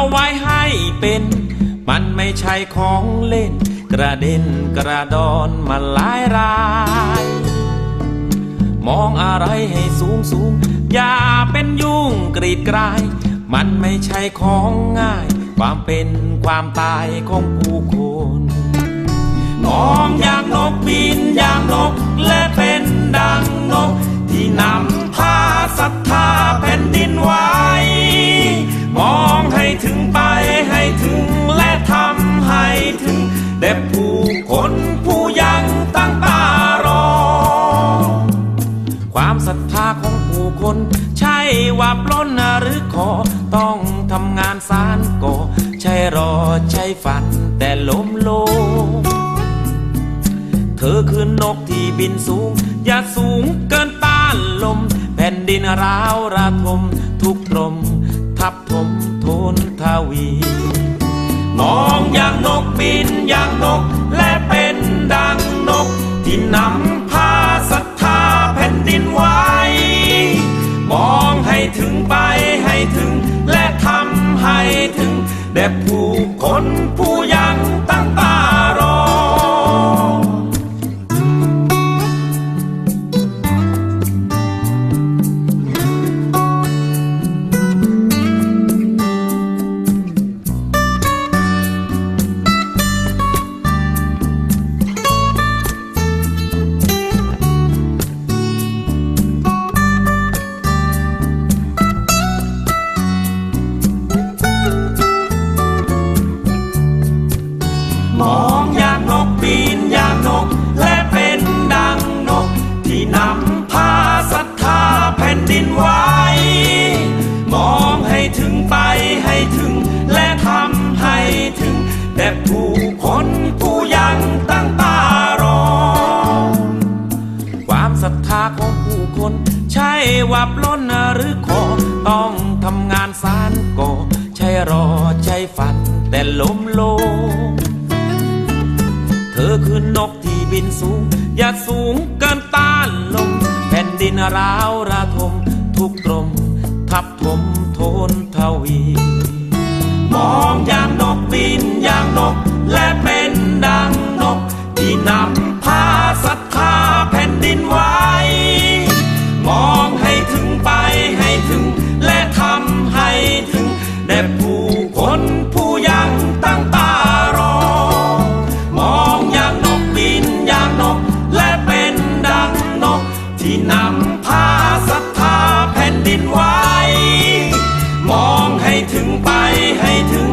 าไว้ให้เป็น มันไม่ใช่ของเล่น กระเด็นกระดอนมาหลายราย มองอะไรให้สูงสูง อย่าเป็นยุ่งกรีดกราย มันไม่ใช่ของง่าย ความเป็นความตายของผู้คนมองอย่างนกบินอย่างนกและเป็น ว่าปล้นหรือขอ ต้องทำงานสารก่อใช่รอใช่ฝันแต่ล้มลง เธอคือนกที่บินสูง อย่าสูงเกินต้านลม แผ่นดินร้าวระทม ทุกตรมทับถมทนทวีมองอย่างนกบินอย่างนกและเป็นดังนกที่นำ แด่ผู้คนผู้ยั ถึง แต่ผู้คนผู้ยังตั้งตารอ ความศรัทธาของผู้คน ใช่ว่าปล้นหรือขอ ต้องทำงานสารก่อ ใช่รอใช่ฝัน แต่ล้มโลงเธอคือนกที่บินสูง อย่าสูงเกินต้านลมแผ่นดินร้าวระทม ทุกตรมทับถมโทนทวี มองอย่างางนก และเป็นดังนก ที่นำพาศรัทธาแผ่นดินไว้ มองให้ถึงไปให้ถึง และทำให้ถึงแด่ผู้คนผู้ยังตั้งตารอ มองอย่างนกบินอย่างนก และเป็นดังนก ที่นำพาศรัทธาแผ่นดินไว้ มองให้ถึงไปให้ถึง